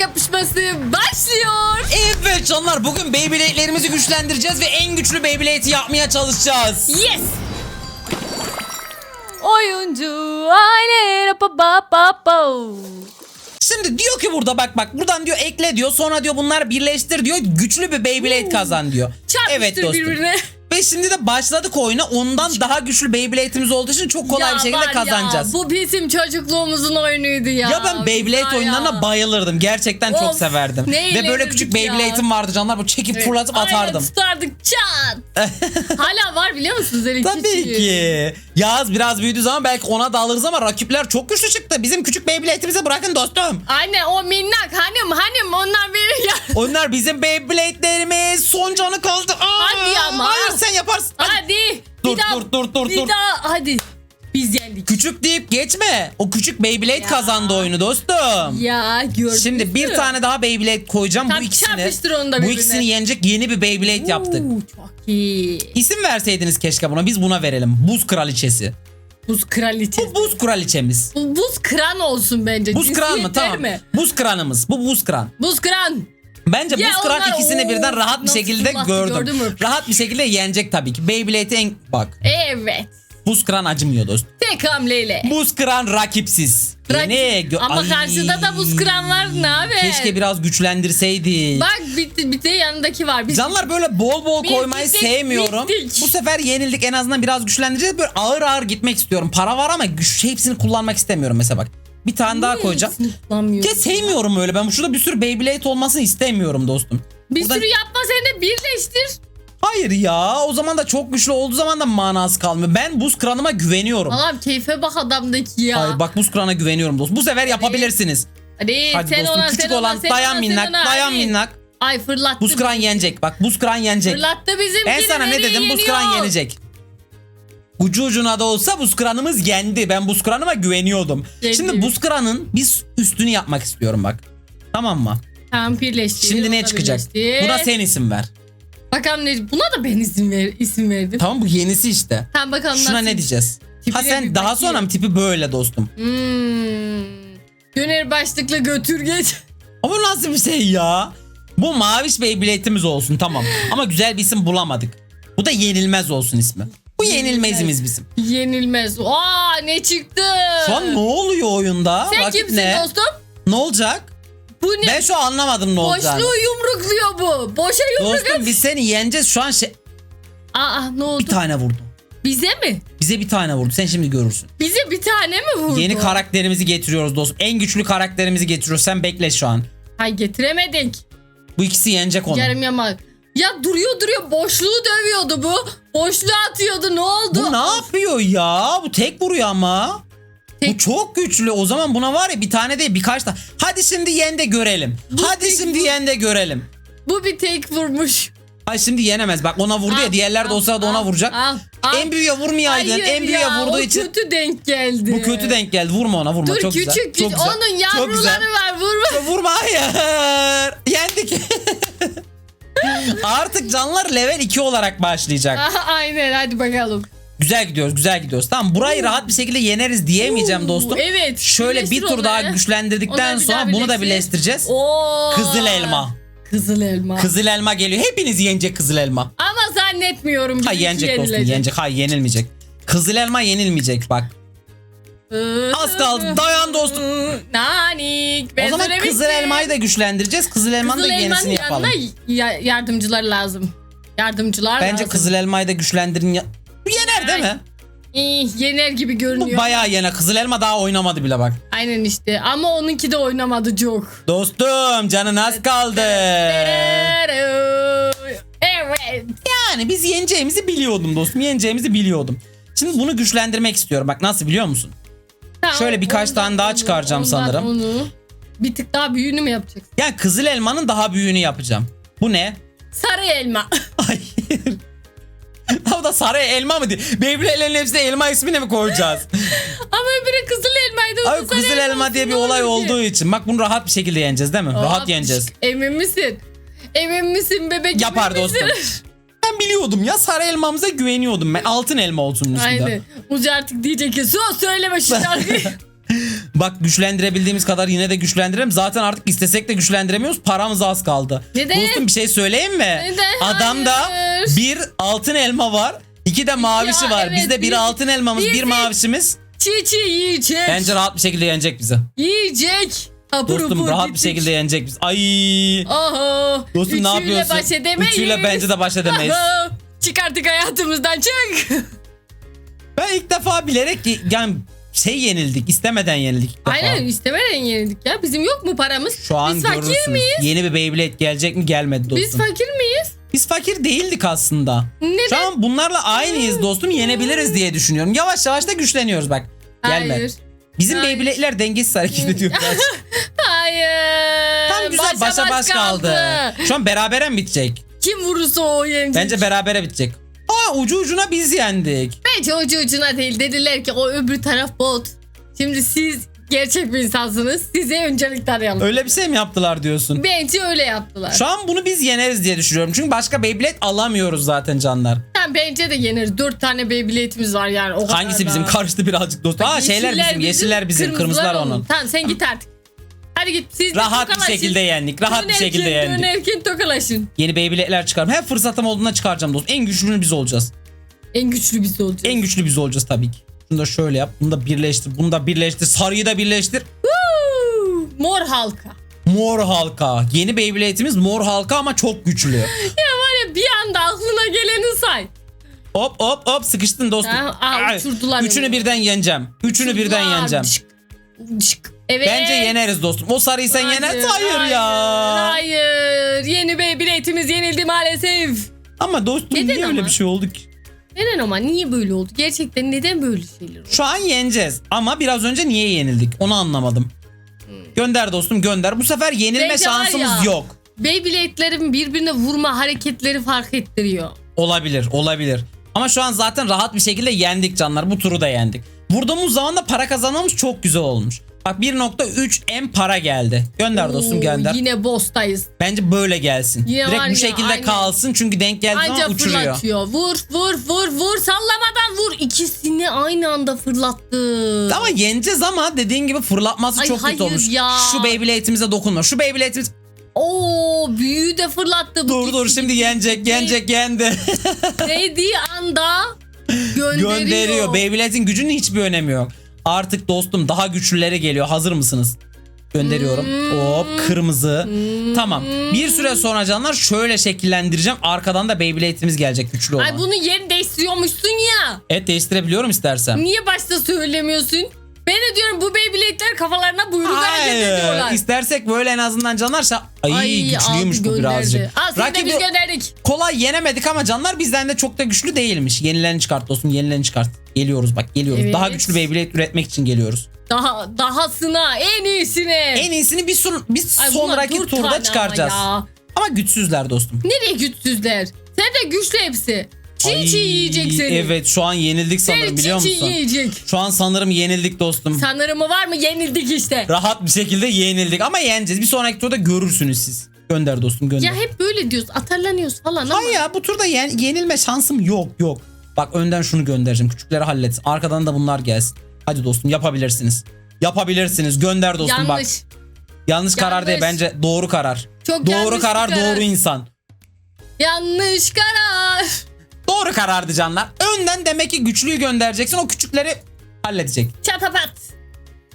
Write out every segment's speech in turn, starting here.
kapışması başlıyor. Evet canlar bugün Beyblade'lerimizi güçlendireceğiz ve en güçlü Beyblade'i yapmaya çalışacağız. Yes. Oyuncu aile pa pa pa pa. Şimdi diyor ki burada bak bak buradan diyor ekle diyor sonra diyor bunlar birleştir diyor güçlü bir Beyblade kazan diyor. Çarpıştır Evet dostum. birbirine. Ve şimdi de başladık oyuna ondan daha güçlü Beyblade'imiz olduğu için çok kolay Ya bir şekilde var ya, kazanacağız. bu bizim çocukluğumuzun oyunuydu ya. Ya ben Beyblade oyunlarına bayılırdım. Gerçekten çok Of, severdim. ne Ve böyle eğlenirdik küçük ya. Beyblade'im vardı canlar. Bu çekip fırlatıp aynen atardım. tutardık çat. Hala var biliyor musunuz öyle Tabii ki. Yağız biraz büyüdüğü zaman belki ona da alırız ama rakipler çok güçlü çıktı. Bizim küçük Beyblade'imize bırakın dostum. Anne o minnak hanım hanım onlar benim ya. Onlar bizim Beyblade'lerimiz. Son canı kaldı. Aa, Hadi ama. Hayır sen yaparsın. Hadi. Hadi. Dur, bir daha, dur, dur, dur, bir dur. daha hadi. Küçük deyip geçme. O küçük Beyblade Ya. kazandı oyunu dostum. Ya gördünüz Şimdi bir mü? tane daha Beyblade koyacağım. Tam bu ikisini. çarpıştır onu da Bu birbirine. ikisini yenecek yeni bir Beyblade yaptık. Oo, çok iyi. İsim verseydiniz keşke buna. Biz buna verelim. Buz kraliçesi. Buz kraliçesi. Bu buz kraliçemiz. Bu buz kran olsun bence. Buz kran mı? Cinsiyet Tamam. verme. Buz kranımız. Bu buz kran. Buz kran. Bence Ya buz kran onlar- ikisini Oo, birden rahat bir nasıl şekilde gördüm. gördün mü? Rahat bir şekilde yenecek tabii ki. Beyblade'e en... Bak. Evet. Buz kran acımıyor dost. Tek hamleyle. Buz kran rakipsiz. Rakip- gö- Ama Ay. karşıda da buz kran var ne haber? Keşke biraz güçlendirseydik. Bak bitti bitti yanındaki var. Biz Canlar böyle bol bol Biz koymayı bittik, sevmiyorum. bittik. Bu sefer yenildik en azından biraz güçlendireceğiz. Böyle ağır ağır gitmek istiyorum. Para var ama güç hepsini kullanmak istemiyorum mesela bak. Bir tane daha koyacağım. Hepsini kullanmıyorum. Ya sevmiyorum öyle ben. Şurada bir sürü Beyblade olmasını istemiyorum dostum. Bir Buradan- sürü yapma sen de birleştir. Hayır ya o zaman da çok güçlü olduğu zaman da manası kalmıyor. Ben buz kranıma güveniyorum. Allah'ım keyfe bak adamdaki ya. Hayır bak buz krana güveniyorum dostum. Bu sefer yapabilirsiniz. Hadi, Hadi sen dostum ona, küçük sen olan sen dayan ona, minnak ona. dayan Hadi. minnak. Ay fırlattı. Buz kran yenecek bak buz kran yenecek. Fırlattı bizim Ben sana ne dedim buz kran yenecek. Ucu ucuna da olsa buz kranımız yendi. Ben buz kranıma güveniyordum. Yendi. Şimdi buz kranın biz üstünü yapmak istiyorum bak. Tamam mı? Tamam birleştir. Şimdi ne çıkacak? birleştir. Buna sen isim ver. Bakalım ne? Buna da ben isim, ver, isim verdim. Tamam bu yenisi işte. Tamam bakalım Şuna nasıl? ne diyeceğiz? Tipine Ha sen bir daha bakayım. sonra mı tipi böyle dostum? Hmm. Döner başlıklı götür geç. Ama bu nasıl bir şey ya? Bu maviş Beyblade'imiz olsun tamam. Ama güzel bir isim bulamadık. Bu da yenilmez olsun ismi. Bu yenilmezimiz bizim. Yenilmez. Aa ne çıktı? Şu an ne oluyor oyunda? Sen Rakip kimsin ne? dostum? Ne olacak? Bu ne? Ben şu an anlamadım ne olacağını. Boşluğu yumrukluyor bu. Boşa yumruk. Dostum biz seni yeneceğiz şu an şey... Aa ne oldu? Bir tane vurdu. Bize mi? Bize bir tane vurdu. Sen şimdi görürsün. Bize bir tane mi vurdu? Yeni karakterimizi getiriyoruz dostum. En güçlü karakterimizi getiriyoruz. Sen bekle şu an. Hay getiremedik. Bu ikisi yenecek onu. Yarım yamak. Ya duruyor duruyor boşluğu dövüyordu bu. Boşluğu atıyordu ne oldu? Bu ne yapıyor ya? Bu tek vuruyor ama. Bu Tek- çok güçlü. O zaman buna var ya bir tane değil birkaç tane. Hadi şimdi yen de görelim. Bu Hadi tek şimdi yen de görelim. Bu bir tek vurmuş. Hayır şimdi yenemez. Bak ona vurdu ya Al, diğerler de o al, sırada ona al, vuracak. al, al. En büyüğe vurmayaydın. Hayır en büyüğe ya, vurduğu o için. kötü denk geldi. Bu kötü denk geldi. Vurma ona vurma. Dur Çok küçük güzel. küçük. Çok güzel. Onun Çok yavruları güzel. var vurma. Vurma hayır. Yendik. Artık canlar level 2 olarak başlayacak. Aha, Aynen hadi bakalım. Güzel gidiyoruz, güzel gidiyoruz. Tamam burayı rahat bir şekilde yeneriz diyemeyeceğim Oo, dostum. Evet. Şöyle bir tur daha onları. güçlendirdikten Onları bir sonra daha bunu da birleştir. birleştireceğiz. Oo. Kızıl elma. Kızıl elma. Kızıl elma geliyor. Hepiniz yenecek kızıl elma. Ama zannetmiyorum. Ha bizimki yenecek dostum, yenilecek. yenecek. Hayır yenilmeyecek. Kızıl elma yenilmeyecek bak. Az kaldı. Dayan dostum. Nanik. Ben o zaman kızıl elmayı da güçlendireceğiz. Kızıl elmanın Kızıl da elmanın yenisini yanına yapalım. ya- yardımcılar lazım. Yardımcılar Bence lazım. kızıl elmayı da güçlendirin. Ya... Yener değil mi? İyi, yener gibi Bu görünüyor. bayağı yener. Kızıl elma daha oynamadı bile bak. Aynen işte. Ama onunki de oynamadı çok. Dostum canın az kaldı. Evet. Yani biz yeneceğimizi biliyordum dostum. Yeneceğimizi biliyordum. Şimdi bunu güçlendirmek istiyorum. Bak nasıl biliyor musun? Tamam, Şöyle birkaç tane daha çıkaracağım ondan sanırım. Onu. Bir tık daha büyüğünü mü yapacaksın? Yani kızıl elmanın daha büyüğünü yapacağım. Bu ne? Sarı elma. O da sarı elma mı diye? Beyblade'lerin hepsine elma ismini mi koyacağız? Ama öbürü kızıl elmaydı. Abi sarı kızıl elma diye bir olay ki? olduğu için. Bak bunu rahat bir şekilde yeneceğiz değil mi? rahat Aa, yeneceğiz. Emin misin? Emin misin bebek? Yapar emin misin? dostum. Ben biliyordum ya sarı elmamıza güveniyordum ben. Altın elma olsun üstünde. Aynen. Ucu artık diyecek ki sus söyleme şu şarkıyı. Bak güçlendirebildiğimiz kadar yine de güçlendirelim. Zaten artık istesek de güçlendiremiyoruz. Paramız az kaldı. Neden? Dostum bir şey söyleyeyim mi? Neden? Adamda Hayır. bir altın elma var. iki de mavişi Ya var. evet, Bizde bir biz- altın elmamız, bir mavişimiz. Çiğ çiğ yiyecek. Bence rahat bir şekilde yenecek bizi. Yiyecek. Hapur Dostum hapur rahat bir gittik. şekilde yenecek bizi. Ay. Aha. Dostum ne Üçüyle yapıyorsun? baş edemeyiz. Üçüyle bence de baş edemeyiz. Çık artık hayatımızdan çık. Ben ilk defa bilerek ki- yani şey yenildik. istemeden yenildik ilk defa. Aynen istemeden yenildik ya. Bizim yok mu paramız? Şu an Biz fakir miyiz? Yeni bir Beyblade gelecek mi gelmedi dostum. Biz fakir miyiz? Biz fakir değildik aslında. Neden? Şu an bunlarla aynıyız dostum. Yenebiliriz diye düşünüyorum. Yavaş yavaş da güçleniyoruz bak. Gelme. Hayır. Bizim Hayır. Beyblade'ler dengesiz hareket ediyor. biraz. Hayır. Tam güzel başa baş, kaldı. Şu an berabere mi bitecek? Kim vurursa o yenecek. Bence berabere bitecek. Ucu ucuna biz yendik. Bence ucu ucuna değil. Dediler ki o öbür taraf bot. Şimdi siz gerçek bir insansınız. Size öncelik tanıyalım. Öyle bir şey mi yaptılar diyorsun? Bence öyle yaptılar. Şu an bunu biz yeneriz diye düşünüyorum. Çünkü başka Beyblade alamıyoruz zaten canlar. Tamam, bence de yenir. Dört tane Beyblade'imiz var yani. O kadar Hangisi da. bizim karıştı birazcık dostum. Aa şeyler bizim, yeşiller bizim, kırmızılar onun. Tamam sen git artık. Hadi git siz de Rahat bir tokalaşın. şekilde yendik. Rahat bir Dönerken- şekilde yendik. Dönerken tokalaşın. Yeni Beyblade'ler çıkarım. Her fırsatım olduğunda çıkaracağım dostum. En güçlünü biz olacağız. En güçlü biz olacağız. En güçlü biz olacağız tabii ki. Şunu da şöyle yap. Bunu da birleştir. Bunu da birleştir. Sarıyı da birleştir. Woo! Mor halka. Mor halka. Yeni Beyblade'imiz mor halka ama çok güçlü. Ya var ya bir anda aklına geleni say. hop hop hop sıkıştın dostum. Ha, aa, Ay, uçurdular Üçünü beni. birden yeneceğim. Üçünü birden Ulan, yeneceğim. şık, şık. Evet. Bence yeneriz dostum. O sarıyı sen yenersin. Hayır, ya. Hayır. Yeni Beyblade'imiz yenildi maalesef. Ama dostum Neden niye öyle ama? bir şey oldu ki? Neden ama niye böyle oldu? Gerçekten neden böyle şeyler oldu? Şu an yeneceğiz. Ama biraz önce niye yenildik? Onu anlamadım. Gönder dostum gönder. Bu sefer yenilme Hmm. Bence şansımız ya. yok. Beyblade'lerin birbirine vurma hareketleri fark ettiriyor. Olabilir, olabilir. Ama şu an zaten rahat bir şekilde yendik canlar. Bu turu da yendik. Vurduğumuz zaman da para kazanmamız çok güzel olmuş. Bak 1.3 M para geldi. Gönder dostum Oo, gönder. Yine boss'tayız. Bence böyle gelsin. Yine Direkt var bu ya, şekilde aynen. kalsın çünkü denk geldiği Anca zaman uçuruyor. fırlatıyor. Vur vur vur vur sallamadan vur. İkisini aynı anda fırlattı. Ama yeneceğiz ama dediğin gibi fırlatması Ay, çok kötü hayır olmuş. ya. Şu Beyblade'imize dokunma. Şu Beyblade'imiz Oo büyüğü de fırlattı. Bu dur dur gitti, şimdi gitti, yenecek gitti. yenecek yendi. Değdiği anda gönderiyor. Gönderiyor. Beyblade'in gücünün hiçbir önemi yok. Artık dostum daha güçlüleri geliyor. Hazır mısınız? Gönderiyorum. Hmm. Hop kırmızı. Tamam. Bir süre sonra canlar şöyle şekillendireceğim. Arkadan da Beyblade'imiz gelecek güçlü olan. Ay bunu yerini değiştiriyormuşsun ya. Evet değiştirebiliyorum istersem. Niye başta söylemiyorsun? Ben de diyorum bu Beyblade'ler kafalarına buyruk hareket ediyorlar. İstersek böyle en azından canlarsa ay, güçlüymüş aldı, bu birazcık. Al seni de biz gönderdik. kolay yenemedik ama canlar bizden de çok da güçlü değilmiş. Yenilerini çıkart dostum yenilerini çıkart. Geliyoruz bak geliyoruz. Evet. Daha güçlü Beyblade üretmek için geliyoruz. Daha dahasına en iyisine. En iyisini bir, son, bir Ay bunlar sonraki dört turda çıkaracağız. Ama, Ama, ya. güçsüzler dostum. Nereye güçsüzler? Sen de güçlü hepsi. Çiğ çiğ yiyecek seni. Evet şu an yenildik Seni sanırım biliyor çiğ çiğ musun? yiyecek. Şu an sanırım yenildik dostum. Sanırım var mı yenildik işte. Rahat bir şekilde yenildik ama yeneceğiz. Bir sonraki turda görürsünüz siz. Gönder dostum gönder. Ya hep böyle diyoruz atarlanıyoruz falan ama. Hayır ya bu turda yen- yenilme şansım yok yok. Bak önden şunu göndereceğim. Küçükleri hallet. Arkadan da bunlar gelsin. Hadi dostum yapabilirsiniz. Yapabilirsiniz. Gönder dostum bak. Yanlış. Yanlış karar Yanlış. değil bence doğru karar. Çok doğru yanlış bir karar, doğru insan. Yanlış karar. Doğru karardı canlar. Önden demek ki güçlüyü göndereceksin. O küçükleri halledecek. Çatapat.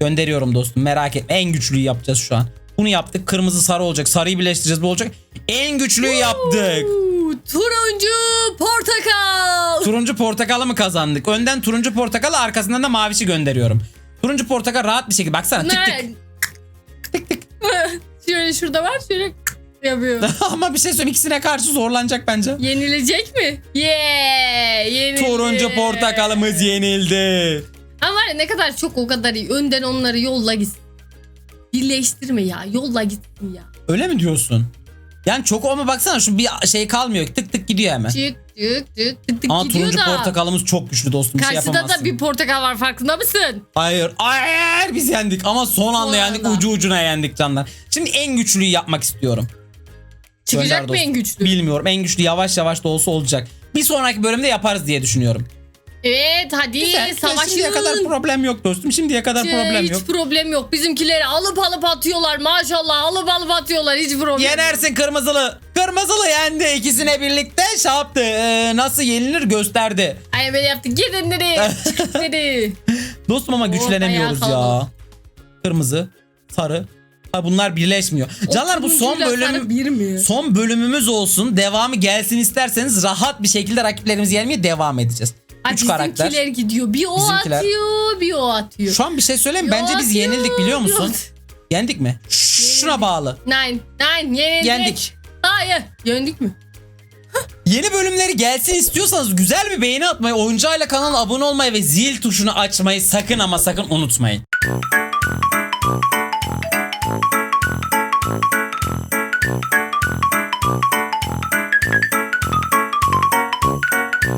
Gönderiyorum dostum merak etme. En güçlüyü yapacağız şu an. Bunu yaptık. Kırmızı sarı olacak. Sarıyı birleştireceğiz bu olacak. En güçlüyü yaptık. Turuncu portakal. Turuncu portakalı mı kazandık? Önden turuncu portakalı arkasından da mavişi gönderiyorum. Turuncu portakal rahat bir şekilde. Baksana tık tık. Tık tık. şöyle şurada var şöyle yapıyor. Ama bir şey söyleyeyim ikisine karşı zorlanacak bence. Yenilecek mi? Yeah, yenildi. Turuncu portakalımız yenildi. Ama var ya ne kadar çok o kadar iyi. Önden onları yolla gitsin. Birleştirme ya. Yolla gitsin ya. Öyle mi diyorsun? Yani çok ama baksana şu bir şey kalmıyor. Tık tık gidiyor hemen. Çık çık tık tık Ama gidiyor turuncu da. portakalımız çok güçlü dostum. Bir şey Karşıda yapamazsın. da bir portakal var farkında mısın? Hayır. Hayır biz yendik ama son anda Son yendik anda. ucu ucuna yendik canlar. Şimdi en güçlüyü yapmak istiyorum. Çıkacak mı en güçlü? Bilmiyorum en güçlü yavaş yavaş da olsa olacak. Bir sonraki bölümde yaparız diye düşünüyorum. Evet hadi Güzel. savaşın. Şimdiye kadar problem yok dostum. Şimdiye kadar Şey, problem hiç yok. problem yok. Bizimkileri alıp alıp atıyorlar maşallah. Alıp alıp atıyorlar. Hiç problem yok. Yenersin kırmızılı. Kırmızılı yendi. İkisine birlikte şey yaptı. Ee, nasıl yenilir gösterdi. Ay böyle yaptı. Gidin dedi. Dedi. Dostum ama güçlenemiyoruz bayağı ya. kalabalık. Kırmızı, sarı. Bunlar birleşmiyor. Canlar bu son bölüm bir mi? son bölümümüz olsun. Devamı gelsin isterseniz rahat bir şekilde rakiplerimizi yenmeye devam edeceğiz. Ay, Üç karakter. Bizimkiler gidiyor. Bir o Bizimkiler. atıyor, bir o atıyor. Şu an bir şey söyleyeyim mi? Bir Bence biz yenildik biliyor musun? Yendik mi? Şuna bağlı. Nine, nine, yenildik. Yendik. Hayır, yendik mi? Yeni bölümleri gelsin istiyorsanız güzel bir beğeni atmayı, oyuncuyla kanala abone olmayı ve zil tuşunu açmayı sakın ama sakın unutmayın.